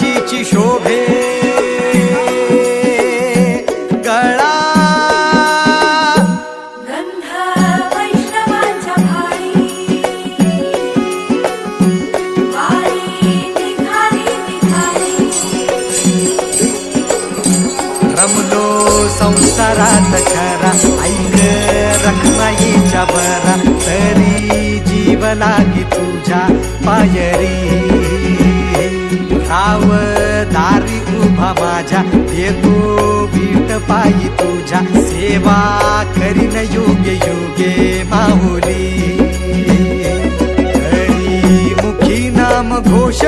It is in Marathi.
तिची शोभे. गळा. रमलो संसारात खरा. ऐक रखमाईच्या बरा. तरी जीव लागी राव दारी उभा माझ्या. येतो बीट पायी तुझ्या. सेवा करीन योगे योगे माहुली हरी मुखी नाम घोष